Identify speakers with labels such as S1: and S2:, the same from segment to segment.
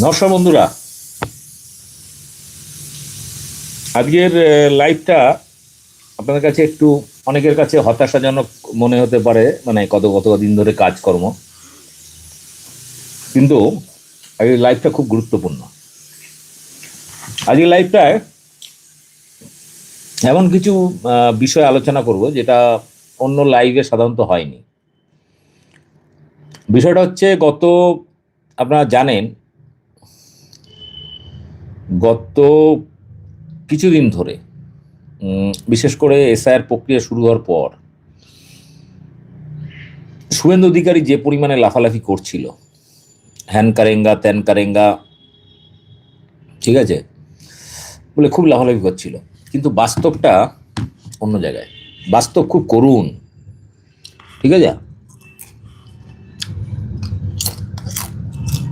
S1: নমস্কার বন্ধুরা। আজকের লাইভটা আপনাদের কাছে একটু অনেকের কাছে হতাশাজনক মনে হতে পারে মানে কত কত দিন ধরে কাজকর্ম। কিন্তু আজকের লাইভটা খুব গুরুত্বপূর্ণ। আজকের লাইভটায় এমন কিছু বিষয় আলোচনা করব যেটা অন্য লাইভে সাধারণত হয়নি। বিষয়টা হচ্ছে গত, আপনারা জানেন গত কিছুদিন ধরে বিশেষ করে এসআইআর প্রক্রিয়া শুরু হওয়ার পর, শুভেন্দু অধিকারী যে পরিমাণে লাফালাফি করছিল, হ্যান কারেঙ্গা, ত্যান কারেঙ্গা, ঠিক আছে, বলে খুব লাফালাফি করছিল কিন্তু বাস্তবটা অন্য জায়গায়। বাস্তব খুব করুণ। ঠিক আছে?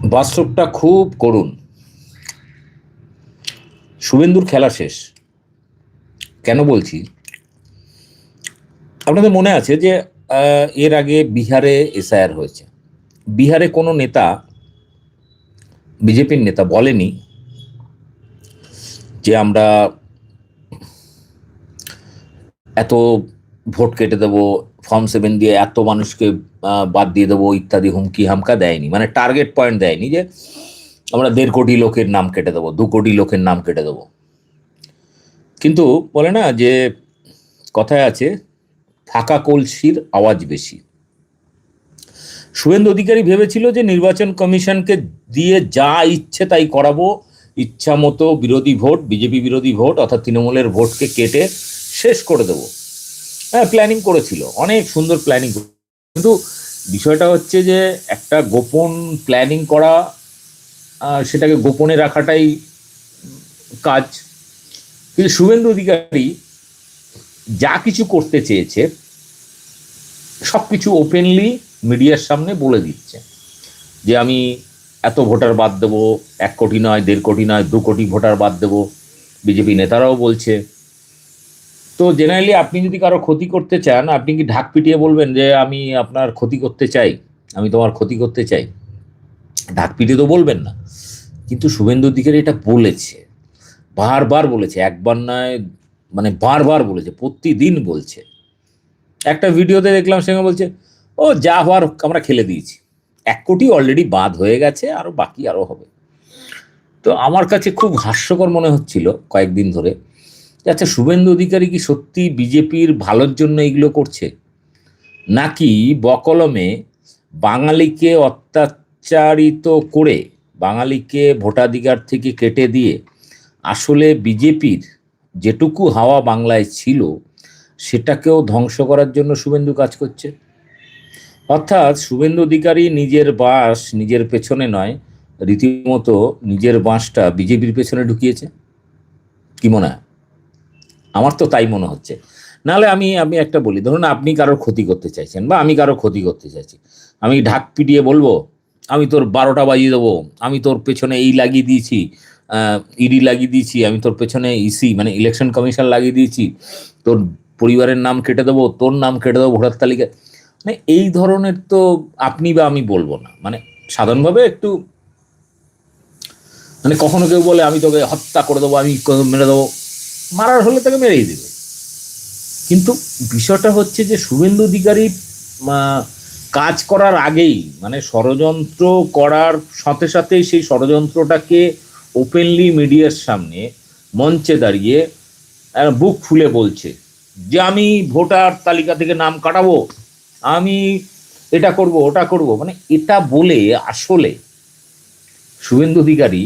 S1: বাস্তবটা খুব করুণ। শুভেন্দুর খেলা শেষ। কেন বলছি? আপনাদের মনে আছে যে এর আগে বিহারে এসআইআর হয়েছে। বিহারে কোনো নেতা, বিজেপির নেতা বলেনি যে আমরা এত ভোট কেটে দেবো, ফর্ম সেভেন দিয়ে এত মানুষকে বাদ দিয়ে দেবো, ইত্যাদি হুমকি হামকা দেয়নি। মানে টার্গেট পয়েন্ট দেয়নি যে আমরা দেড় কোটি লোকের নাম কেটে দেবো, দু কোটি লোকের নাম কেটে দেবো। কিন্তু বলে না যে কথায় আছে, ফাঁকা কলসির আওয়াজ বেশি। শুভেন্দু অধিকারী ভেবেছিল যে নির্বাচন কমিশনকে দিয়ে যা ইচ্ছে তাই করাবো, ইচ্ছা মতো বিরোধী ভোট, বিজেপি বিরোধী ভোট, অর্থাৎ তৃণমূলের ভোটকে কেটে শেষ করে দেবো। হ্যাঁ প্ল্যানিং করেছিল, অনেক সুন্দর প্ল্যানিং কিন্তু বিষয়টা হচ্ছে যে একটা গোপন প্ল্যানিং করা সেটাকে গোপনে রাখাটাই কাজ। কিন্তু শুভেন্দু অধিকারী যা কিছু করতে চেয়েছে সব কিছু ওপেনলি মিডিয়ার সামনে বলে দিচ্ছে। যে আমি এত ভোটার বাদ দেবো, এক কোটি নয়, দেড় কোটি নয়, দু কোটি ভোটার বাদ দেবো, বিজেপি নেতারাও বলছে। তো জেনারেলি আপনি যদি কারও ক্ষতি করতে চান, আপনি কি ঢাক পিটিয়ে বলবেন যে আমি আপনার ক্ষতি করতে চাই? আমি তোমার ক্ষতি করতে চাই। ঢাক পিটিয়ে তো বলবেন না। কিন্তু শুভেন্দু অধিকারী এটা বলেছে। বারবার বলেছে, একবার নয় মানে বারবার বলেছে, প্রতিদিন বলছে। একটা ভিডিওতে দেখলাম সেখানে বলছে, ও, যা হওয়ার আমরা খেলে দিয়েছি। এক কোটি অলরেডি বাদ হয়ে গেছে, আরও বাকি আরও হবে। তো আমার কাছে খুব হাস্যকর মনে হচ্ছিল কয়েকদিন ধরে আচ্ছা শুভেন্দু অধিকারী কি সত্যি বিজেপির ভালোর জন্য এগুলো করছে? নাকি বকলমে বাঙালিকে অত্যাচারিত করে বাঙালিকে ভোটাধিকার থেকে কেটে দিয়ে আসলে বিজেপির যেটুকু হাওয়া বাংলায় ছিল, সেটাকেও ধ্বংস করার জন্য শুভেন্দু কাজ করছে। অর্থাৎ শুভেন্দু অধিকারী নিজের বাস নিজের পেছনে নয়, রীতিমতো নিজের বাঁশটা বিজেপির পেছনে ঢুকিয়েছে। কি মনে হয়? আমার তো তাই মনে হচ্ছে। নাহলে আমি আমি একটা বলি, ধরুন আপনি কারোর ক্ষতি করতে চাইছেন বা আমি কারোর ক্ষতি করতে চাইছি, আমি ঢাক পিটিয়ে বলব আমি তোর বারোটা বাজিয়ে দেবো। আমি তোর পেছনে এই লাগিয়ে দিয়েছি ইডি লাগিয়ে দিয়েছি, আমি তোর পেছনে ইসি মানে ইলেকশন কমিশন লাগিয়ে দিয়েছি। তোর পরিবারের নাম কেটে দেবো, তোর নাম কেটে দেবো, ভোটার তালিকায় মানে এই ধরনের তো আপনি বা আমি বলব না। মানে সাধারণভাবে একটু মানে কখনো কেউ বলে, আমি তোকে হত্যা করে দেবো, আমি মেরে দেবো। মারার হলে তাকে মেরেই দেবে। কিন্তু বিষয়টা হচ্ছে যে শুভেন্দু অধিকারী কাজ করার আগেই মানে ষড়যন্ত্র করার সাথে সাথেই সেই ষড়যন্ত্রটাকে ওপেনলি মিডিয়ার সামনে মঞ্চে দাঁড়িয়ে বুক ফুলে বলছে যে আমি ভোটার তালিকা থেকে নাম কাটাবো, আমি এটা করব, ওটা করব। মানে এটা বলে আসলে শুভেন্দু অধিকারী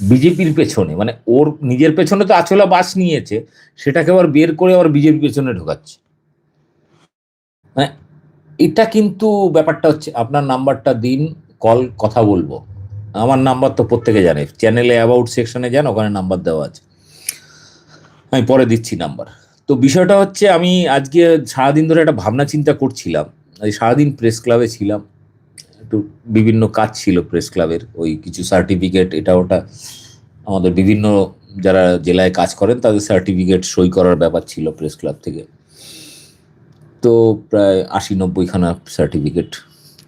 S1: বিজেপির পেছনে মানে ওর নিজের পেছনে তো আচলা বাস নিয়েছে, সেটাকে আবার বের করে আবার বিজেপির পেছনে ঢোকাচ্ছে। মানে এটা কিন্তু ব্যাপারটা হচ্ছে, আপনার নাম্বারটা দিন, কল, কথা বলব। আমার নাম্বার তো প্রত্যেকে জানে, চ্যানেলে অ্যাবাউট সেকশনে যান, ওখানে নাম্বার দেওয়া আছে। আমি পরে দিচ্ছি নাম্বার। তো বিষয়টা হচ্ছে, আমি আজকে সারাদিন ধরে একটা ভাবনা চিন্তা করছিলাম সারাদিন প্রেস ক্লাবে ছিলাম, একটু বিভিন্ন কাজ ছিল প্রেস ক্লাবের ওই কিছু সার্টিফিকেট এটা ওটা, আমাদের বিভিন্ন যারা জেলায় কাজ করেন, তাদের সার্টিফিকেট সই করার ব্যাপার ছিল প্রেস ক্লাব থেকে। তো প্রায় আশি নব্বইখানা সার্টিফিকেট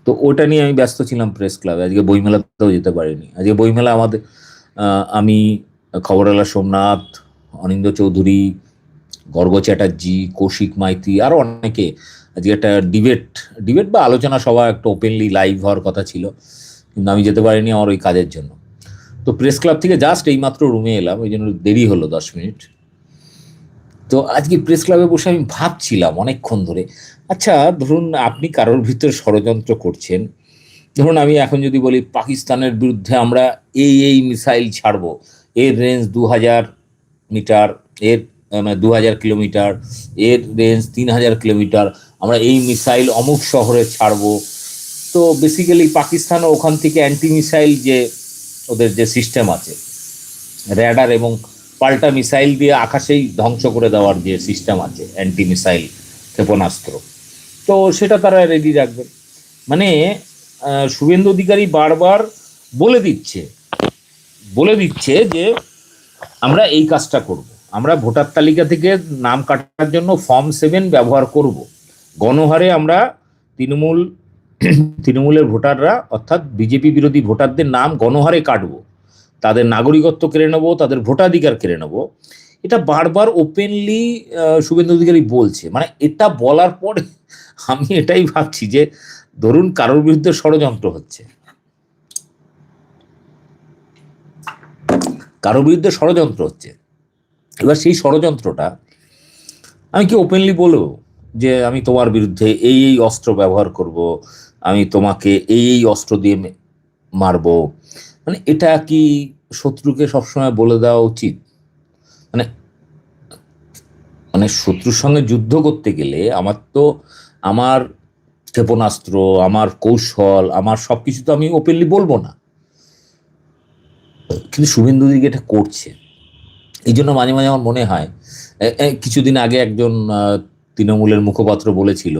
S1: তো ওটা নিয়ে আমি ব্যস্ত ছিলাম প্রেস ক্লাবে আজকে বইমেলাতেও যেতে পারিনি। আজকে বইমেলা আমাদের আমি খবরালা সোমনাথ, অনিন্দ চৌধুরী, গর্গ চ্যাটার্জি, কৌশিক মাইতি আরও অনেকে। আজকে একটা ডিবেট ডিবেট বা আলোচনা সভা একটা ওপেনলি লাইভ হওয়ার কথা ছিল। কিন্তু আমি যেতে পারিনি আমার ওই কাজের জন্য। তো প্রেস ক্লাব থেকে জাস্ট এইমাত্র রুমে এলাম। ওই জন্য দেরি হলো দশ মিনিট। তো আজকে প্রেস ক্লাবে বসে আমি ভাবছিলাম অনেকক্ষণ ধরে আচ্ছা ধরুন আপনি কারোর ভিতরে ষড়যন্ত্র করছেন, ধরুন আমি এখন যদি বলি পাকিস্তানের বিরুদ্ধে আমরা এই এই মিসাইল ছাড়বো, এর রেঞ্জ দু হাজার মিটার, এর মানে দু হাজার কিলোমিটার, এর রেঞ্জ তিন হাজার কিলোমিটার, আমরা এই মিসাইল অমুক শহরে ছাড়বো। তো বেসিক্যালি পাকিস্তান ওখান থেকে অ্যান্টি মিসাইল যে ওদের যে সিস্টেম আছে র্যাডার এবং পাল্টা মিসাইল দিয়ে আকাশেই ধ্বংস করে দেওয়ার যে সিস্টেম আছে অ্যান্টি মিসাইল ক্ষেপণাস্ত্র। তো সেটা তারা রেডি রাখবে। মানে শুভেন্দু অধিকারী বারবার বলে দিচ্ছে বলে দিচ্ছে যে আমরা এই কাজটা করব। আমরা ভোটার তালিকা থেকে নাম কাটার জন্য ফর্ম সেভেন ব্যবহার করব। গণহারে আমরা তৃণমূল, তৃণমূলের ভোটাররা, অর্থাৎ বিজেপি বিরোধী ভোটারদের নাম গণহারে কাটবো। তাদের নাগরিকত্ব কেড়ে নেব, তাদের ভোটাধিকার কেড়ে নেব। এটা বারবার ওপেনলি শুভেন্দু অধিকারী বলছে। মানে এটা বলার পরে আমি এটাই ভাবছি যে ধরুন কারোর বিরুদ্ধে ষড়যন্ত্র হচ্ছে। কারোর বিরুদ্ধে ষড়যন্ত্র হচ্ছে। এবার সেই ষড়যন্ত্রটা আমি কি ওপেনলি বলব? যে আমি তোমার বিরুদ্ধে এই এই অস্ত্র ব্যবহার করব, আমি তোমাকে এই এই অস্ত্র দিয়ে মারবো। মানে এটা কি শত্রুকে সবসময় বলে দেওয়া উচিত? মানে মানে শত্রুর সঙ্গে যুদ্ধ করতে গেলে আমার তো, আমার ক্ষেপণাস্ত্র, আমার কৌশল, আমার সব কিছু তো আমি ওপেনলি বলব না। কিন্তু শুভেন্দু দিকে এটা করছে। এই জন্য মাঝে মাঝে আমার মনে হয় কিছুদিন আগে একজন তৃণমূলের মুখপাত্র বলেছিল,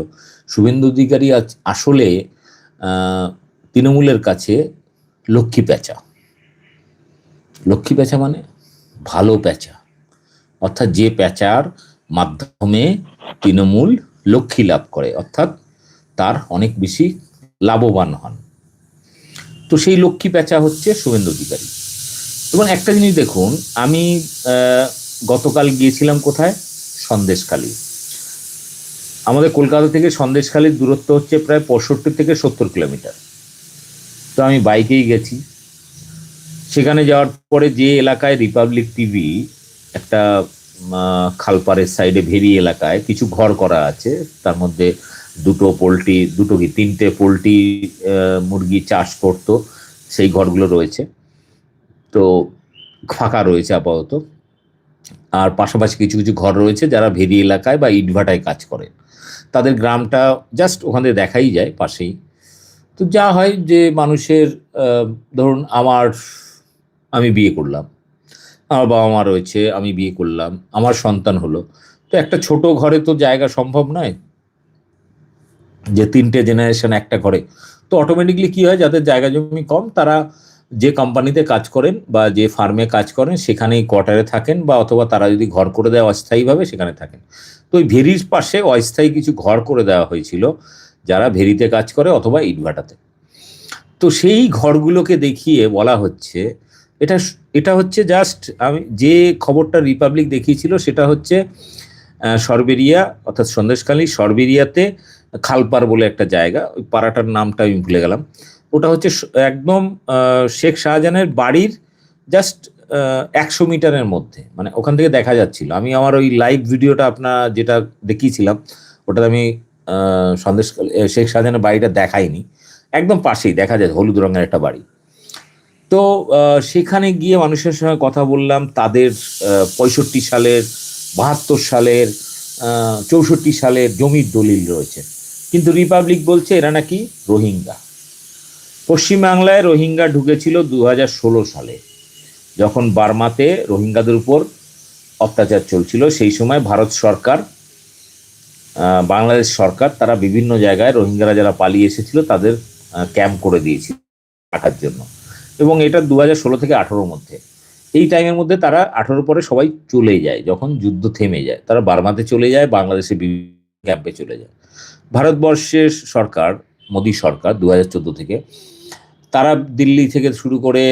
S1: শুভেন্দু অধিকারী আসলে তৃণমূলের কাছে লক্ষ্মী প্যাঁচা। লক্ষ্মী প্যাঁচা মানে ভালো প্যাঁচা। অর্থাৎ যে প্যাঁচার মাধ্যমে তৃণমূল লক্ষ্মী লাভ করে, অর্থাৎ তার অনেক বেশি লাভবান হন। তো সেই লক্ষ্মী প্যাঁচা হচ্ছে শুভেন্দু অধিকারী। এবং একটা জিনিস দেখুন, আমি গতকাল গিয়েছিলাম কোথায়? সন্দেশখালী। আমাদের কলকাতা থেকে সন্দেশখালীর দূরত্ব হচ্ছে প্রায় পঁয়ষট্টি থেকে সত্তর কিলোমিটার। তো আমি বাইকেই গেছি। সেখানে যাওয়ার পরে যে এলাকায় রিপাবলিক টিভি একটা খালপাড়ের সাইডে ভেরি এলাকায় কিছু ঘর করা আছে। তার মধ্যে দুটো পোলট্রি, দুটো কি, তিনটে পোলট্রি মুরগি চাষ করতো। সেই ঘরগুলো রয়েছে। তো ফাঁকা রয়েছে আপাতত। আর পাশাপাশি কিছু কিছু ঘর রয়েছে যারা ভেরি এলাকায় বা ইটভাটায় কাজ করে। তাদের গ্রামটা জাস্ট ওখানে দেখাই যায়, পাশেই। তো যা হয় যে মানুষের ধরুন আমার, আমি বিয়ে করলাম। আমার বাবা মা রয়েছে, আমি বিয়ে করলাম, আমার সন্তান হলো। তো একটা ছোট ঘরে তো জায়গা সম্ভব নয় যে তিনটে জেনারেশন একটা ঘরে। তো অটোমেটিকলি কি হয়, যাদের জায়গা জমি কম, তারা যে কোম্পানিতে কাজ করেন বা যে ফার্মে কাজ করেন, সেখানেই কোয়ার্টারে থাকেন বা অথবা তারা যদি ঘর করে দেয় অস্থায়ীভাবে, সেখানে থাকেন। তো ওই ভেরির পাশে অস্থায়ী কিছু ঘর করে দেওয়া হয়েছিল। যারা ভেরিতে কাজ করে অথবা ইটভাটাতে তো সেই ঘরগুলোকে দেখিয়ে বলা হচ্ছে, এটা এটা হচ্ছে জাস্ট আমি যে খবরটা রিপাবলিক দেখিয়েছিল সেটা হচ্ছে সরবেরিয়া, অর্থাৎ সন্দেশখালী সরবেরিয়াতে খালপার বলে একটা জায়গা, ওই পাড়াটার নামটা আমি ভুলে গেলাম। ওটা হচ্ছে একদম শেখ শাহজাহানের বাড়ির জাস্ট একশো মিটারের মধ্যে। মানে ওখান থেকে দেখা যাচ্ছিল। আমি আমার ওই লাইভ ভিডিওটা আপনার যেটা দেখিয়েছিলাম, ওটাতে আমি সন্দেশ শেখ শাহজাহানের বাড়িটা দেখায়নি। একদম পাশেই, দেখা যায় হলুদ রঙের একটা বাড়ি। তো সেখানে গিয়ে মানুষের সঙ্গে কথা বললাম, তাদের পঁয়ষট্টি সালের, বাহাত্তর সালের চৌষট্টি সালের জমির দলিল রয়েছে। কিন্তু রিপাবলিক বলছে, এরা নাকি রোহিঙ্গা। পশ্চিমবাংলায় রোহিঙ্গা ঢুকেছিল দু ষোলো সালে। যখন বার্মাতে রোহিঙ্গাদের উপর অত্যাচার চলছিল, সেই সময় ভারত সরকার বাংলাদেশ সরকার তারা বিভিন্ন জায়গায় রোহিঙ্গারা যারা পালিয়ে এসেছিল তাদের ক্যাম্প করে দিয়েছিল রাখার জন্য। এবং এটা দু হাজার ষোলো থেকে আঠারোর মধ্যে। এই টাইমের মধ্যে তারা আঠারো পরে সবাই চলে যায়, যখন যুদ্ধ থেমে যায়। তারা বার্মাতে চলে যায়, বাংলাদেশে বিভিন্ন ক্যাম্পে চলে যায়। ভারতবর্ষের সরকার, মোদী সরকার দু হাজার চোদ্দ থেকে, তারা দিল্লি থেকে শুরু করে,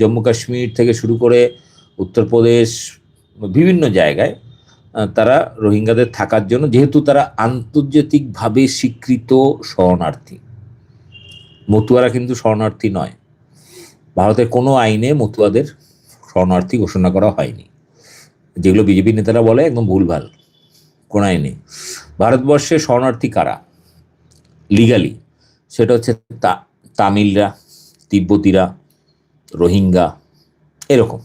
S1: জম্মু কাশ্মীর থেকে শুরু করে, উত্তরপ্রদেশ, বিভিন্ন জায়গায় তারা রোহিঙ্গাদের থাকার জন্য, যেহেতু তারা আন্তর্জাতিকভাবে স্বীকৃত শরণার্থী। মতুয়ারা কিন্তু শরণার্থী নয়। ভারতের কোনো আইনে মতুয়াদের শরণার্থী ঘোষণা করা হয়নি। যেগুলো বিজেপি নেতারা বলে একদম ভুলভাল, কোন আইনে ভারতবর্ষে শরণার্থী কারা? লিগালি সেটা হচ্ছে তামিলরা, তিব্বতীরা, রোহিঙ্গা, এরকম।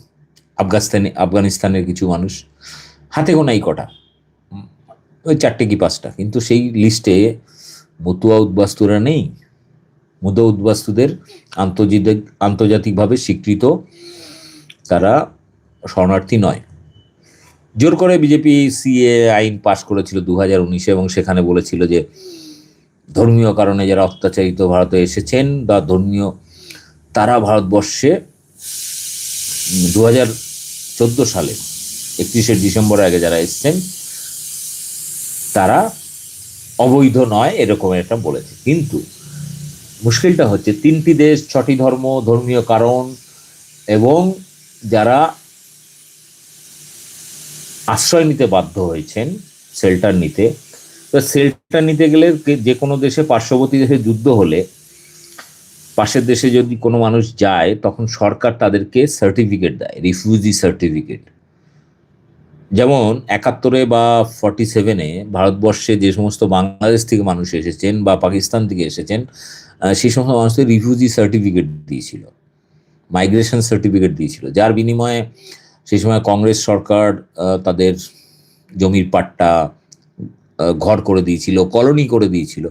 S1: আফগানিস্তানে, আফগানিস্তানের কিছু মানুষ। হাতে গোনাই কটা? ওই চারটে কি পাঁচটা? কিন্তু সেই লিস্টে মতুয়া উদ্বাস্তুরা নেই। মতুয়া উদ্বাস্তুদের আন্তর্জাতিক আন্তর্জাতিকভাবে স্বীকৃত তারা শরণার্থী নয়। জোর করে বিজেপি সিএ আইন পাশ করেছিল দু হাজার উনিশে এবং সেখানে বলেছিল যে ধর্মীয় কারণে যারা অত্যাচারিত ভারতে এসেছেন বা ধর্মীয়, তারা ভারতবর্ষে দু হাজার চোদ্দ সালে একত্রিশে ডিসেম্বর আগে যারা এসছেন, তারা অবৈধ নয় এরকম একটা বলেছে। কিন্তু মুশকিলটা হচ্ছে তিনটি দেশ, ছটি ধর্ম, ধর্মীয় কারণ, এবং যারা আশ্রয় নিতে বাধ্য হয়েছেন শেল্টার নিতে, তো শেল্টার নিতে গেলে যে কোনো দেশে, পার্শ্ববর্তী দেশে যুদ্ধ হলে, পাশের দেশে যদি কোনো মানুষ যায়, তখন সরকার তাদেরকে সার্টিফিকেট দেয় রিফিউজি সার্টিফিকেট যেমন একাত্তরে বা ফর্টি সেভেনে ভারতবর্ষে যে সমস্ত বাংলাদেশ থেকে মানুষ এসেছেন বা পাকিস্তান থেকে এসেছেন সেই সমস্ত মানুষদের রিফিউজি সার্টিফিকেট দিয়েছিল মাইগ্রেশন সার্টিফিকেট দিয়েছিল। যার বিনিময়ে সেই সময় কংগ্রেস সরকার তাদের জমির পাট্টা ঘর করে দিয়েছিল, কলোনি করে দিয়েছিল।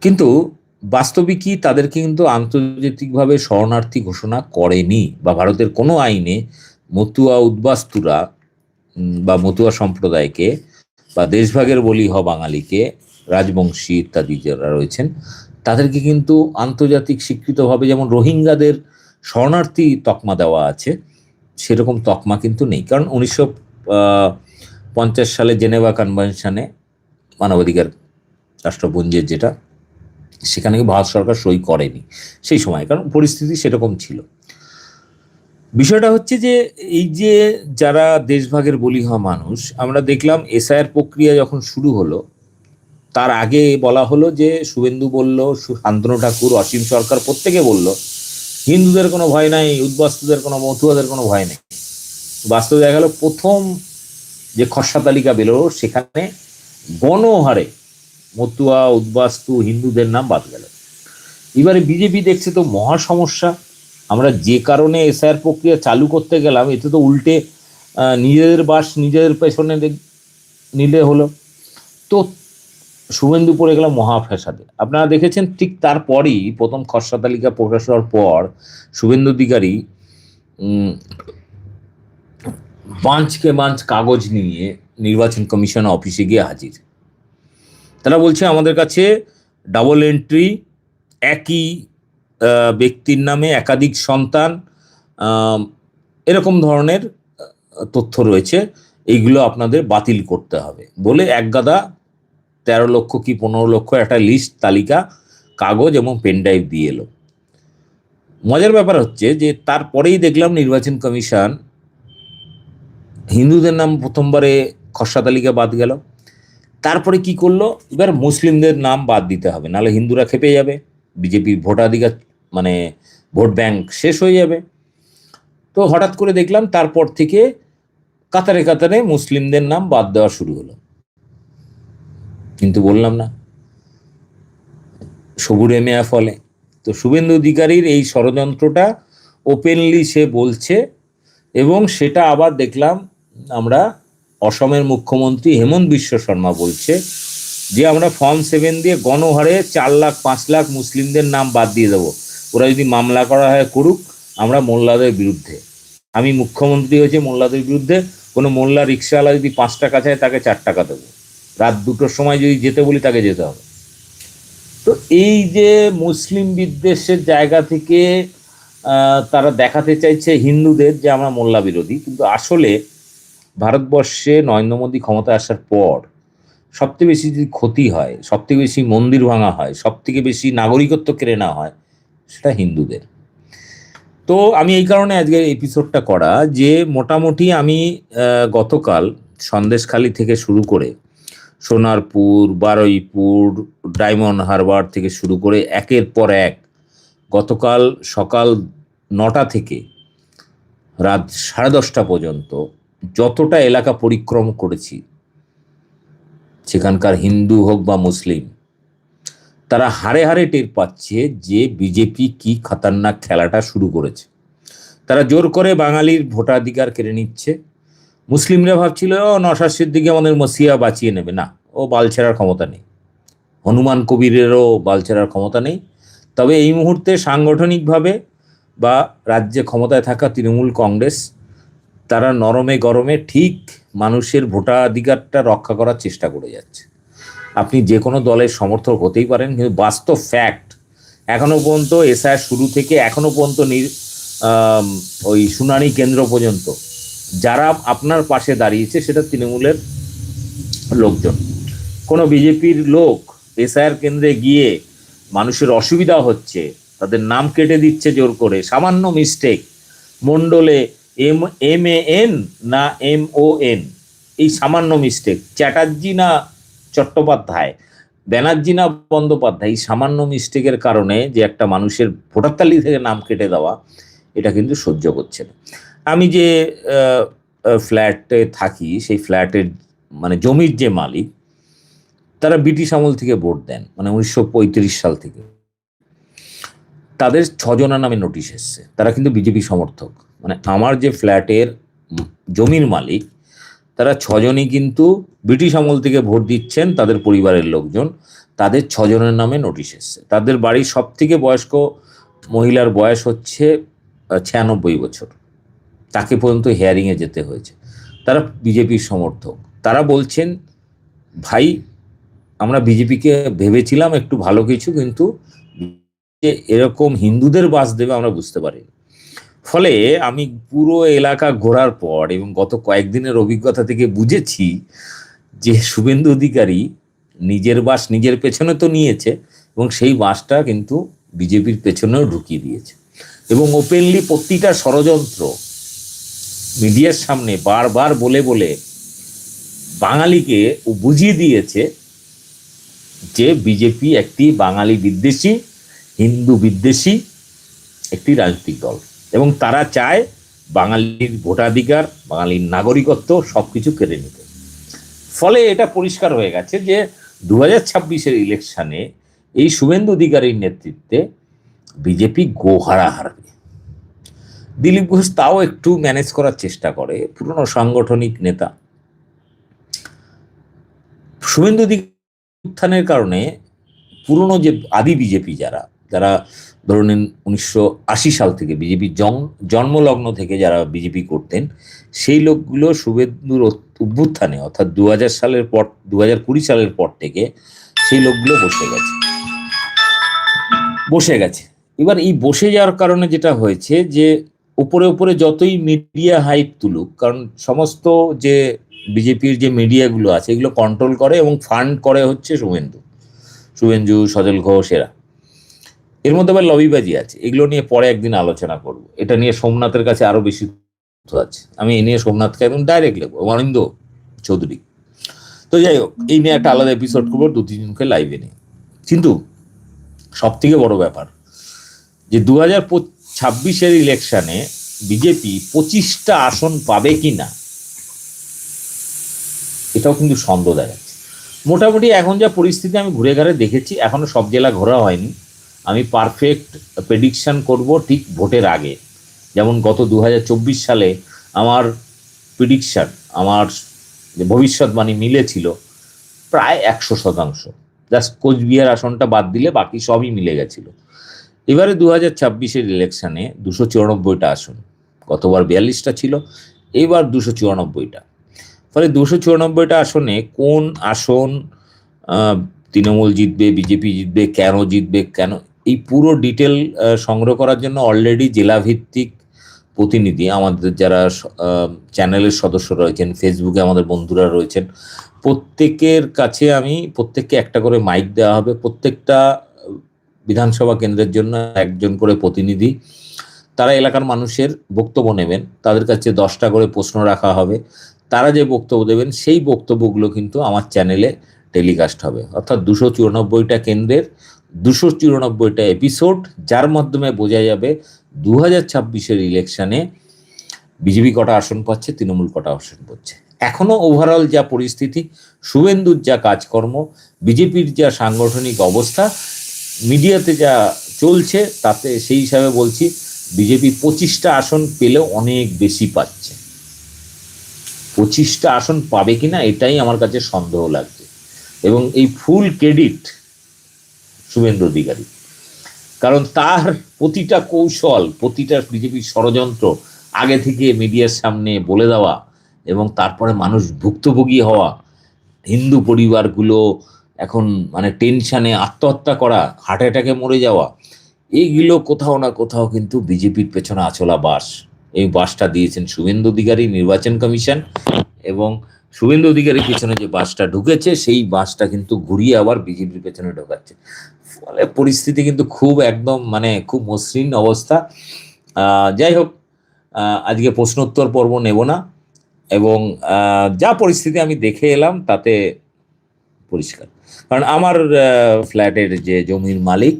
S1: কিন্তু বাস্তবিকই তাদের কিন্তু আন্তর্জাতিকভাবে শরণার্থী ঘোষণা করেনি বা ভারতের কোনো আইনে মতুয়া উদ্বাস্তুরা বা মতুয়া সম্প্রদায়কে বা দেশভাগের বলি হ বাঙালিকে, রাজবংশী ইত্যাদি যারা রয়েছেন, তাদেরকে কিন্তু আন্তর্জাতিক স্বীকৃতভাবে যেমন রোহিঙ্গাদের শরণার্থী তকমা দেওয়া আছে, সেরকম তকমা কিন্তু নেই। কারণ উনিশশো পঞ্চাশ সালে জেনেভা কনভেনশনে মানবাধিকার রাষ্ট্রপুঞ্জের যেটা, সেখানে ভারত সরকার সই করেনি। সেই সময় কারণ পরিস্থিতি সেরকম ছিল। বিষয়টা হচ্ছে যে, এই যে যারা দেশভাগের বলি হওয়া মানুষ, আমরা দেখলাম এসআইআর প্রক্রিয়া যখন শুরু হলো, তার আগে বলা হলো যে, শুভেন্দু বলল শান্তনু ঠাকুর, অসীম সরকার প্রত্যেকে বলল, হিন্দুদের কোনো ভয় নাই, উদ্বাস্তুদের কোনো মতুয়াদের কোনো ভয় নেই। বাস্তবে দেখা গেল প্রথম যে খসড়া তালিকা বেরোলো, সেখানে গণহারে মতুয়া, উদ্বাস্তু, হিন্দুদের নাম বাদ গেল। এবারে বিজেপি দেখছে তো মহা সমস্যা। আমরা যে কারণে এসআইআর প্রক্রিয়া চালু করতে গেলাম এতে তো উল্টে নিজেদের বাস নিজেদের পেছনে নিলে হলো। তো শুভেন্দু পড়ে গেল মহা ফ্যাসাদে আপনারা দেখেছেন ঠিক তারপরই প্রথম খসড়া তালিকা প্রকাশ হওয়ার পর শুভেন্দু অধিকারী উম, বাঞ্চকে বাঞ্চ কাগজ নিয়ে নির্বাচন কমিশন অফিসে গিয়ে হাজির। তারা বলছে আমাদের কাছে ডাবল এন্ট্রি একই ব্যক্তির নামে একাধিক সন্তান এরকম ধরনের তথ্য রয়েছে। এইগুলো আপনাদের বাতিল করতে হবে। বলে একগাদা তেরো লক্ষ কি পনেরো লক্ষ একটা লিস্ট তালিকা, কাগজ এবং পেনড্রাইভ দিয়ে এলো। মজার ব্যাপার হচ্ছে যে তারপরেই দেখলাম নির্বাচন কমিশন হিন্দুদের নাম প্রথমবারে খসড়া তালিকা বাদ গেল। তারপরে কি করল? এবার মুসলিমদের নাম বাদ দিতে হবে, নাহলে হিন্দুরা খেপে যাবে, বিজেপির ভোটাধিকার মানে ভোট ব্যাংক শেষ হয়ে যাবে। তো হঠাৎ করে দেখলাম তারপর থেকে কাতারে কাতারে মুসলিমদের নাম বাদ দেওয়া শুরু হলো। কিন্তু বললাম না, সবুরে মেয়া ফলে। তো শুভেন্দু অধিকারীর এই ষড়যন্ত্রটা ওপেনলি সে বলছে এবং সেটা আবার দেখলাম আমরা অসমের মুখ্যমন্ত্রী হেমন্ত বিশ্ব শর্মা বলছে যে আমরা ফর্ম সেভেন দিয়ে গণহারে চার লাখ, পাঁচ লাখ মুসলিমদের নাম বাদ দিয়ে দেবো। ওরা যদি মামলা করা হয় করুক, আমরা মোল্লাদের বিরুদ্ধে। আমি মুখ্যমন্ত্রী হয়েছে মোল্লাদের বিরুদ্ধে, কোনো মোল্লা রিক্সাওয়ালা যদি পাঁচ টাকা চায়, তাকে চার টাকা দেবো। রাত দুটোর সময় যদি যেতে বলি, তাকে যেতে হবে। তো এই যে মুসলিম বিদ্বেষের জায়গা থেকে তারা দেখাতে চাইছে হিন্দুদের যে আমরা মোল্লা বিরোধী, কিন্তু আসলে ভারতবর্ষে নরেন্দ্র মোদী ক্ষমতায় আসার পর সবথেকে বেশি যদি ক্ষতি হয়, সবথেকে বেশি মন্দির ভাঙা হয়, সবথেকে বেশি নাগরিকত্ব কেড়ে নেওয়া হয় সেটা হিন্দুদের। তো আমি এই কারণে আজকে এপিসোডটা করা যে মোটামুটি আমি গতকাল সন্দেশখালি থেকে শুরু করে সোনারপুর, বারুইপুর, ডায়মন্ড হারবার থেকে শুরু করে একের পর এক গতকাল সকাল নটা থেকে রাত সাড়ে দশটা পর্যন্ত যতটা এলাকা পরিক্রম করেছি, সেখানকার হিন্দু হোক বা মুসলিম তারা হারে হারে টের পাচ্ছে যে বিজেপি কি খতরনাক খেলাটা শুরু করেছে। তারা জোর করে বাঙালির ভোটাধিকার কেড়ে নিচ্ছে। মুসলিমরা ভাবছিল, ও নশার সিদ্দিকে আমাদের মসিয়া বাঁচিয়ে নেবে। না, ও বাল ছেড়ার ক্ষমতা নেই। হনুমান কবিরেরও বাল ছেড়ার ক্ষমতা নেই। তবে এই মুহূর্তে সাংগঠনিকভাবে বা রাজ্যে ক্ষমতায় থাকা তৃণমূল কংগ্রেস, তারা নরমে গরমে ঠিক মানুষের ভোটাধিকারটা রক্ষা করার চেষ্টা করে যাচ্ছে। আপনি যে কোনো দলের সমর্থক হতেই পারেন, কিন্তু বাস্তব ফ্যাক্ট এখনও পর্যন্ত এসআর শুরু থেকে এখনও পর্যন্ত নির ওই শুনানি কেন্দ্র পর্যন্ত। যারা আপনার পাশে দাঁড়িয়েছে, সেটা তৃণমূলের লোকজন। কোনো বিজেপির লোক এসআইআর কেন্দ্রে গিয়ে মানুষের অসুবিধা হচ্ছে, তাদের নাম কেটে দিচ্ছে জোর করে, সামান্য মিস্টেক মণ্ডলে এম এম এ এন না এম ও এন, এই সামান্য মিস্টেক চ্যাটার্জি না চট্টোপাধ্যায়। ব্যানার্জি না বন্দ্যোপাধ্যায় এই সামান্য মিস্টেকের কারণে যে একটা মানুষের ভোটার তালিকা থেকে নাম কেটে দেওয়া, এটা কিন্তু সহ্য করছে না। আমি যে ফ্ল্যাটে থাকি, সেই ফ্ল্যাটের মানে জমির যে মালিক, তারা ব্রিটিশ আমল থেকে ভোট দেন মানে উনিশশো পঁয়ত্রিশ সাল থেকে। তাদের ছজনের নামে নোটিশ এসছে। তারা কিন্তু বিজেপি সমর্থক। মানে আমার যে ফ্ল্যাটের জমির মালিক তারা ছজনই কিন্তু ব্রিটিশ আমল থেকে ভোট দিচ্ছেন তাদের পরিবারের লোকজন। তাদের ছজনের নামে নোটিশ এসছে। তাদের বাড়ির সব থেকে বয়স্ক মহিলার বয়স হচ্ছে ছিয়ানব্বই বছর। তাকে পর্যন্ত হেয়ারিংয়ে যেতে হয়েছে। তারা বিজেপির সমর্থক। তারা বলছেন, ভাই, আমরা বিজেপিকে ভেবেছিলাম একটু ভালো কিছু, কিন্তু এরকম হিন্দুদের বাস দেবে আমরা বুঝতে পারি ফলে আমি পুরো এলাকা ঘোরার পর এবং গত কয়েকদিনের অভিজ্ঞতা থেকে বুঝেছি যে শুভেন্দু অধিকারী নিজের বাস নিজের পেছনে তো নিয়েছে এবং সেই বাসটা কিন্তু বিজেপির পেছনেও ঢুকিয়ে দিয়েছে। এবং ওপেনলি প্রতিটা ষড়যন্ত্র মিডিয়ার সামনে বারবার বলে বলে বাঙালিকে ও বুঝিয়ে দিয়েছে যে বিজেপি একটি বাঙালি বিদ্বেষী, হিন্দু বিদ্বেষী, একটি রাজনৈতিক দল। এবং তারা চায় বাঙালির ভোটাধিকার, বাঙালির নাগরিকত্ব সব কিছু কেড়ে নিতে। ফলে এটা পরিষ্কার হয়ে গেছে যে দু হাজার ছাব্বিশের ইলেকশনে এই শুভেন্দু অধিকারীর নেতৃত্বে বিজেপি গোহারা হারবে। দিলীপ ঘোষ তাও একটু ম্যানেজ করার চেষ্টা করে, পুরনো সাংগঠনিক নেতা। শুভেন্দু অধিকারী উত্থানের কারণে পুরনো যে আদি বিজেপি যারা যারা ধরুন উনিশশো আশি সাল থেকে বিজেপি জন্মলগ্ন থেকে যারা বিজেপি করতেন, সেই লোকগুলো শুভেন্দুর অভ্যুত্থানে, অর্থাৎ দু হাজার সালের পর, দু সালের পর থেকে সেই লোকগুলো বসে গেছে। বসে গেছে। এবার এই বসে যাওয়ার কারণে যেটা হয়েছে যে, উপরে উপরে যতই মিডিয়া হাইপ তুলুক, কারণ সমস্ত যে বিজেপির যে মিডিয়াগুলো আছে, এগুলো কন্ট্রোল করে এবং ফান্ড করে হচ্ছে শুভেন্দু। শুভেন্দু, সজল ঘোষ, এরা। এর মধ্যে আবার লবিবাজি আছে। এগুলো নিয়ে পরে একদিন আলোচনা করব। এটা নিয়ে সোমনাথের কাছে আরও বেশি আছে। আমি এ নিয়ে সোমনাথকে একদম ডাইরেক্ট লিখব। অরিন্দ চৌধুরী। তো যাই হোক, এই নিয়ে একটা আলাদা এপিসোড করব, দু তিনজনকে লাইভে নিয়ে। কিন্তু সব থেকে বড় ব্যাপার যে দু হাজার ছাব্বিশের ইলেকশনে বিজেপি পঁচিশটা আসন পাবে কি না এটাও কিন্তু সন্দেহ দেখাচ্ছে। মোটামুটি এখন যা পরিস্থিতি আমি ঘুরে ঘাড়ে দেখেছি, এখনও সব জেলা ঘোরা হয়নি। আমি পারফেক্ট প্রেডিকশন করব ঠিক ভোটের আগে। যেমন গত দু হাজার চব্বিশ সালে আমার প্রিডিকশন আমার ভবিষ্যৎবাণী মিলেছিল প্রায় একশো শতাংশ। জাস্ট কোচবিহার আসনটা বাদ দিলে বাকি সবই মিলে গেছিল। এবারে দু হাজার ছাব্বিশের ইলেকশানে দুশো চুরানব্বইটা আসন। গতবার বিয়াল্লিশটা ছিল এইবার দুশো চুরানব্বইটা। ফলে দুশো চুরানব্বইটা আসনে কোন আসন তৃণমূল জিতবে, বিজেপি জিতবে, কেন জিতবে, কেন এই পুরো ডিটেল সংগ্রহ করার জন্য অলরেডি জেলাভিত্তিক প্রতিনিধি আমাদের যারা চ্যানেলের সদস্য রয়েছেন ফেসবুকে আমাদের বন্ধুরা রয়েছেন, প্রত্যেকের কাছে আমি, প্রত্যেককে একটা করে মাইক দেওয়া হবে। প্রত্যেকটা বিধানসভা কেন্দ্রের জন্য একজন করে প্রতিনিধি। তারা এলাকার মানুষের বক্তব্য নেবেন, তাদের কাছে দশটা করে প্রশ্ন রাখা হবে। তারা যে বক্তব্য দেবেন, সেই বক্তব্যগুলো কিন্তু আমার চ্যানেলে টেলিকাস্ট হবে। অর্থাৎ দুশো চুরানব্বইটা কেন্দ্রের দুশো চুরানব্বইটা এপিসোড যার মাধ্যমে বোঝা যাবে দু হাজার ছাব্বিশের ইলেকশনে বিজেপি কটা আসন পাচ্ছে, তৃণমূল কটা আসন পাচ্ছে। এখনও ওভারঅল যা পরিস্থিতি, শুভেন্দুর যা কাজকর্ম, বিজেপির যা সাংগঠনিক অবস্থা, মিডিয়াতে যা চলছে, তাতে সেই হিসাবে বলছি, বিজেপি পঁচিশটা আসন পেলেও অনেক বেশি পাচ্ছে। পঁচিশটা আসন পাবে কিনা, এটাই আমার কাছে সন্দেহ লাগছে। এবং এই ফুল ক্রেডিট শুভেন্দু অধিকারী। কারণ তার প্রতিটা কৌশল, প্রতিটা বিজেপির ষড়যন্ত্র আগে থেকে মিডিয়ার সামনে বলে দেওয়া এবং তারপরে মানুষ ভুক্তভোগী হওয়া, হিন্দু পরিবারগুলো এখন মানে টেনশানে আত্মহত্যা করা, হার্ট অ্যাটাকে মরে যাওয়া, এইগুলো কোথাও না কোথাও কিন্তু বিজেপির পেছনে আচলা বাস। এই বাসটা দিয়েছেন শুভেন্দু অধিকারী, নির্বাচন কমিশন এবং শুভেন্দু অধিকারীর পেছনে যে বাসটা ঢুকেছে, সেই বাসটা কিন্তু ঘুরিয়ে আবার বিজেপির পেছনে ঢোকাচ্ছে। ফলে পরিস্থিতি কিন্তু খুব একদম মানে খুব মসৃণ অবস্থা। যাই হোক আজকে প্রশ্নোত্তর পর্ব নেব না এবং যা পরিস্থিতি আমি দেখে এলাম তাতে পরিষ্কার। কারণ আমার ফ্ল্যাটের যে জমির মালিক,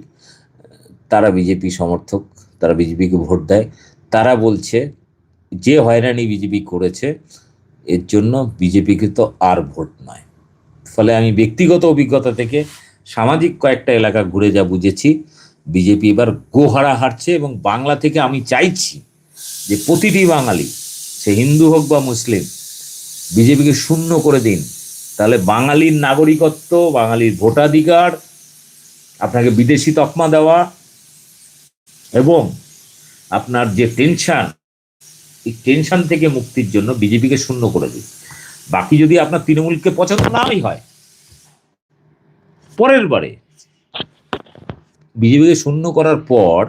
S1: তারা বিজেপি সমর্থক, তারা বিজেপিকে ভোট দেয়, তারা বলছে, যে হয়রানি বিজেপি করেছে এর জন্য বিজেপিকে তো আর ভোট নয়। ফলে আমি ব্যক্তিগত অভিজ্ঞতা থেকে সামাজিক কয়েকটা এলাকা ঘুরে যা বুঝেছি, বিজেপি এবার গোহারা হারছে এবং বাংলা থেকে আমি চাইছি যে প্রতিটি বাঙালি, সে হিন্দু হোক বা মুসলিম, বিজেপিকে শূন্য করে দিন। তাহলে বাঙালির নাগরিকত্ব, বাঙালির ভোটাধিকার, আপনাকে বিদেশি তকমা দেওয়া এবং আপনার যে টেনশন এই টেনশন থেকে মুক্তির জন্য বিজেপিকে শূন্য করে দিন বাকি যদি আপনার তৃণমূলকে পছন্দ নাই হয়, পরের বারে বিজেপিকে শূন্য করার পর,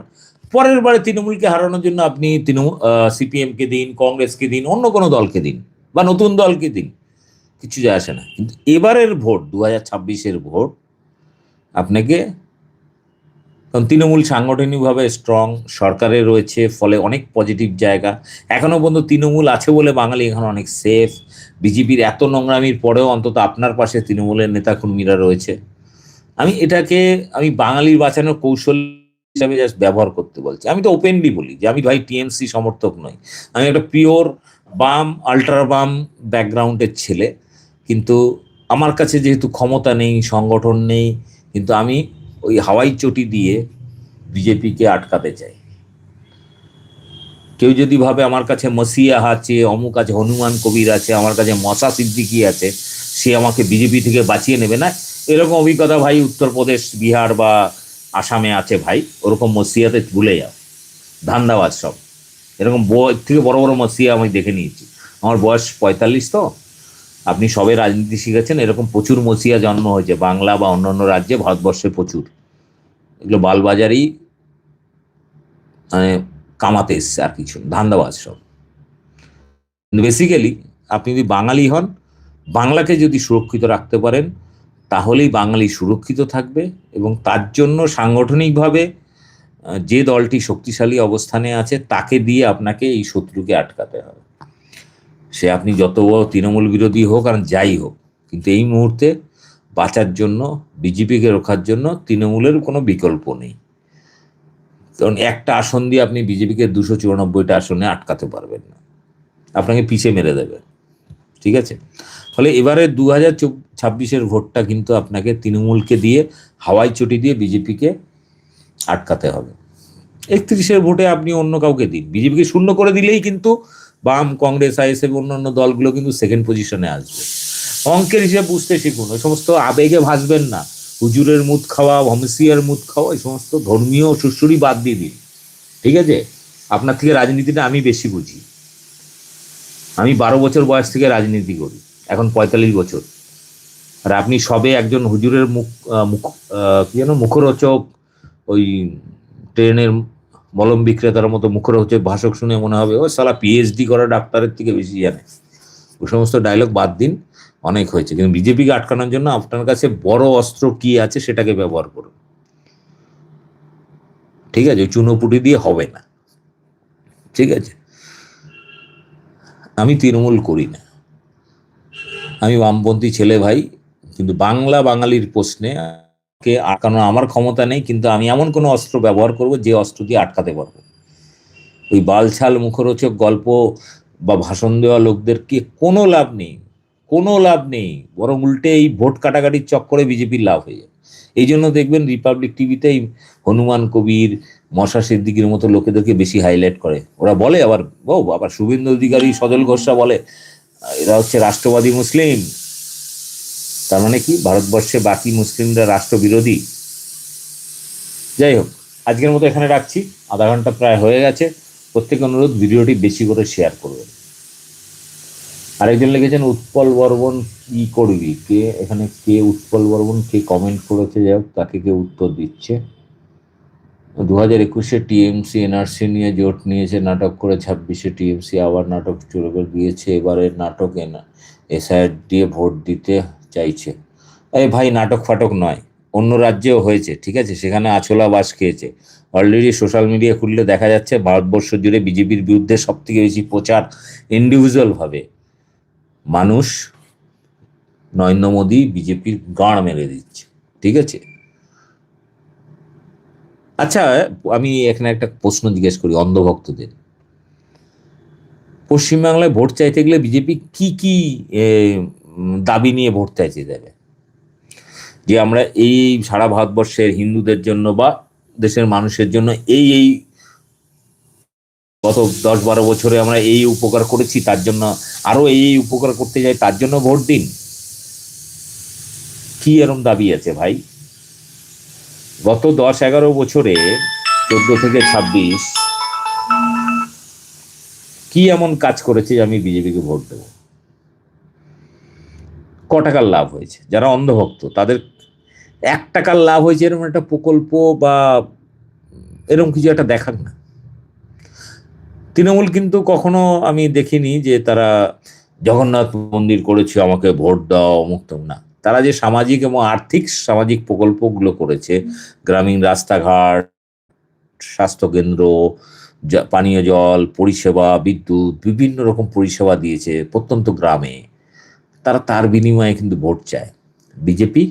S1: পরের বারে তৃণমূলকে হারানোর জন্য আপনি তৃণমূল সিপিএমকে দিন, কংগ্রেসকে দিন, অন্য কোনো দলকে দিন বা নতুন দলকে দিন, কিছু যায় আসে না। কিন্তু এবারের ভোট, দু হাজার ছাব্বিশের ভোট, আপনাকে কারণ তৃণমূল সাংগঠনিকভাবে স্ট্রং সরকারে রয়েছে, ফলে অনেক পজিটিভ জায়গা। এখনও পর্যন্ত তৃণমূল আছে বলে বাঙালি এখানে অনেক সেফ বিজেপির এত নোংরামির পরেও অন্তত আপনার পাশে তৃণমূলের নেতাকর্মীরা রয়েছে। আমি এটাকে, আমি বাঙালির বাঁচানোর কৌশল হিসাবে জাস্ট ব্যবহার করতে বলছি। আমি তো ওপেনলি বলি যে আমি ভাই টিএমসি সমর্থক নই। আমি একটা পিওর বাম আল্ট্রা বাম ব্যাকগ্রাউন্ডের ছেলে। কিন্তু আমার কাছে যেহেতু ক্ষমতা নেই, সংগঠন নেই, কিন্তু আমি ওই হাওয়াই চটি দিয়ে বিজেপিকে আটকাতে চাই। কেউ যদি ভাবে আমার কাছে মসিয়া আছে, অমুক আছে, হনুমান কবির আছে, আমার কাছে মশা সিদ্দিকি আছে, সে আমাকে বিজেপি থেকে বাঁচিয়ে নেবে না? এরকম অভিজ্ঞতা ভাই উত্তরপ্রদেশ, বিহার বা আসামে আছে ভাই। ওরকম মসিয়াতে ভুলে যাও। ধান্দাবাজ সব। এরকম থেকে বড় বড় মসিয়া আমি দেখে নিয়েছি। আমার বয়স পঁয়তাল্লিশ তো? আপনি সবে রাজনীতি শিখেছেন, এরকম প্রচুর মসিয়া জন্ম হয়েছে, বাংলা বা অন্যান্য রাজ্যে, ভারতবর্ষে প্রচুর। এগুলো বালবাজারেই মানে কামাতে এসছে আর কিছু ধান্দাবাজ সব। বেসিক্যালি আপনি যদি বাঙালি হন, বাংলাকে যদি সুরক্ষিত রাখতে পারেন, তাহলেই বাঙালি সুরক্ষিত থাকবে এবং তার জন্য সাংগঠনিকভাবে যে দলটি শক্তিশালী অবস্থানে আছে, তাকে দিয়ে আপনাকে এই শত্রুকে আটকাতে হবে। সে আপনি যত বড় তৃণমূল বিরোধী হোক আর যাই হোক, কিন্তু এই মুহূর্তে বাঁচার জন্য, বিজেপিকে রক্ষার জন্য তৃণমূলের কোনো বিকল্প নেই। কারণ একটা আসন দিয়ে আপনি বিজেপিকে দুশো চুরানব্বইটা আসনে আটকাতে পারবেন না। আপনাকে পিছে মেরে দেবে। ঠিক আছে? ফলে এবারে দু হাজার ছাব্বিশের ভোটটা কিন্তু আপনাকে তৃণমূলকে দিয়ে, হাওয়াই চটি দিয়ে বিজেপিকে আটকাতে হবে। একত্রিশের ভোটে আপনি অন্য কাউকে দিন। বিজেপিকে শূন্য করে দিলেই কিন্তু বাম, কংগ্রেস, আইএসএফ, অন্যান্য দলগুলো কিন্তু সেকেন্ড পজিশনে আসবে। অঙ্কের হিসেবে বুঝতে শিখুন ওই সমস্ত আবেগে ভাসবেন না। হুজুরের মুদ খাওয়া, ভমসিয়ার মুদ খাওয়া, এই সমস্ত ধর্মীয় সুশ্রুরি বাদ দিয়ে দিন। ঠিক আছে? আপনার থেকে রাজনীতিটা আমি বেশি বুঝি। আমি বারো বছর বয়স থেকে রাজনীতি করি, এখন পঁয়তাল্লিশ বছর। আর আপনি সবে একজন হুজুরের মুখ মুখ কি যেন মুখরোচক ওই ট্রেনের মলম বিক্রেতার মতো মুখরোচক ভাষক শুনে মনে হবে ও সালা পিএইচডি করা ডাক্তারের থেকে বেশি জানে। ওই সমস্ত ডায়লগ বাদ দিন, অনেক হয়েছে। কিন্তু বিজেপিকে আটকানোর জন্য আপনার কাছে বড় অস্ত্র কি আছে সেটাকে ব্যবহার করুন। ঠিক আছে, চুনোপুটি দিয়ে হবে না। ঠিক আছে? আমি তৃণমূল করি না। আমি বামপন্থী ছেলে ভাই, কিন্তু বাংলা বাঙালির প্রশ্নে কে আটকানোর আমার ক্ষমতা নেই, কিন্তু আমি এমন কোনো অস্ত্র ব্যবহার করব যে অস্ত্র দিয়ে আটকাতে পারব। ওই বালছাল মুখরোচক গল্প বা ভাষণ দেওয়া লোকদেরকে কোনো লাভ নেই, কোনো লাভ নেই, বরং উল্টে এই ভোট কাটাকাটির চক্করে বিজেপির লাভ হয়ে যায় এই জন্য দেখবেন রিপাবলিক টিভিতে হনুমান কবির, মশা সিদ্দিকির মতো লোকেদেরকে বেশি হাইলাইট করে। ওরা বলে আবার, ও, আবার শুভেন্দু অধিকারী, সজল ঘোষরা বলে, এরা হচ্ছে রাষ্ট্রবাদী মুসলিম তার মানে কি? ভারতবর্ষে বাকি মুসলিমরা রাষ্ট্রবিরোধী? যাই হোক আজকের মতো এখানে রাখছি। আধা ঘণ্টা প্রায় হয়ে গেছে। প্রত্যেক অনুরোধ, ভিডিওটি বেশি করে শেয়ার করবেন। আরেকজন লিখেছেন, উৎপল বর্মন কি করবি? কে, এখানে কে উৎপল বর্মন কে কমেন্ট করেছে? যাই হোক, তাকে কে উত্তর দিচ্ছে। দু হাজার একুশে টিএমসি, এনআরসি নিয়ে জোট নিয়েছে, নাটক করে ছাব্বিশে টিএমসি, আবার নাটক শুরু গিয়েছে এবারের নাটক এনা এসআইআর দিয়ে ভোট দিতে। চাইছে। এই ভাই, নাটক ফাটক নয়, অন্য রাজ্যেও হয়েছে, ঠিক আছে? সেখানে আছলা বাস খেয়েছে। অলরেডি সোশ্যাল মিডিয়া খুললে দেখা যাচ্ছে ভারতবর্ষ জুড়ে বিজেপির বিরুদ্ধে সব থেকে বেশি প্রচার ইন্ডিভিজুয়ালভাবে মানুষ নরেন্দ্র মোদী বিজেপির গাঁড় মেরে দিচ্ছে, ঠিক আছে? আচ্ছা আমি এখানে একটা প্রশ্ন জিজ্ঞেস করি অন্ধভক্তদের। পশ্চিমবাংলায় ভোট চাইতে গেলে বিজেপি কি কি দাবি নিয়ে ভোট চাইতে দেবে যে আমরা এই সারা ভারতবর্ষের হিন্দুদের জন্য বা দেশের মানুষের জন্য এই এই গত দশ বারো বছরে আমরা এই উপকার করেছি, তার জন্য আরও এই উপকার করতে যাই, তার জন্য ভোট দিন। কি এরম দাবি আছে ভাই? গত দশ এগারো বছরে চোদ্দ থেকে ছাব্বিশ কি এমন কাজ করেছে আমি বিজেপিকে ভোট দেব? ক টাকার লাভ হয়েছে, যারা অন্ধভক্ত, তাদের এক টাকার লাভ হয়েছে এরকম একটা প্রকল্প বা এরকম কিছু একটা দেখান না। তৃণমূল কিন্তু কখনো আমি দেখিনি যে তারা জগন্নাথ মন্দির করেছে, আমাকে ভোট দাও, অমুক না। তারা যে সামাজিক এবং আর্থিক সামাজিক প্রকল্পগুলো করেছে, গ্রামীণ রাস্তাঘাট, স্বাস্থ্যকেন্দ্র পানীয় জল, পরিষেবা, বিদ্যুৎ, বিভিন্ন রকম পরিষেবা দিয়েছে প্রত্যন্ত গ্রামে। তারা তার বিনিময়ে কিন্তু ভোট চায়। বিজেপি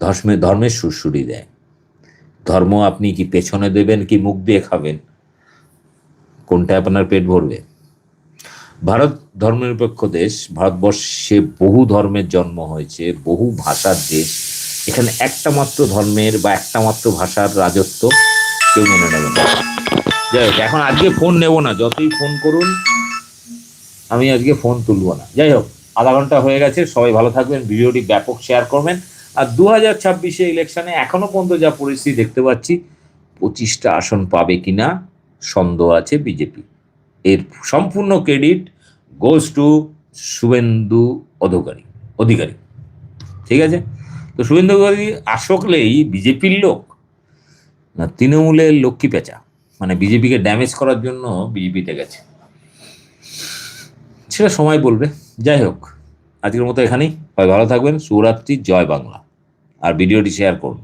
S1: ধর্মে ধর্মের সুরসুরি দেয়। ধর্ম আপনি কি পেছনে দেবেন কি মুখ দিয়ে খাবেন? কোনটা আপনার পেট ভরবে? ভারত ধর্মনিরপেক্ষ দেশ। ভারতবর্ষে বহু ধর্মের জন্ম হয়েছে, বহু ভাষার দেশ। এখানে একটা মাত্র ধর্মের বা একটা মাত্র ভাষার রাজত্ব কেউ মেনে নেবে না। যাই হোক, এখন আজকে ফোন নেব না। যতই ফোন করুন, আমি আজকে ফোন তুলবো না। যাই হোক। আধা ঘণ্টা হয়ে গেছে, সবাই ভালো থাকবেন, ভিডিওটি ব্যাপক শেয়ার করবেন। আর দু হাজার ছাব্বিশে ইলেকশনে এখনও পর্যন্ত যা পরিস্থিতি দেখতে পাচ্ছি, পঁচিশটা আসন পাবে কিনা সন্দেহ আছে বিজেপি। এর সম্পূর্ণ credit goes to Suvendu Adhikari Adhikari. ঠিক আছে? তো শুভেন্দু অধিকারী আসলেই বিজেপির লোক, না তৃণমূলের লক্ষ্মী পেঁচা মানে বিজেপিকে ড্যামেজ করার জন্য বিজেপিতে গেছে। সেটা সময় বলবে। যাই হোক, আজকের মতো এখানেই। ভালো থাকবেন। শুভরাত্রি, জয় বাংলা। আর ভিডিওটি শেয়ার করুন।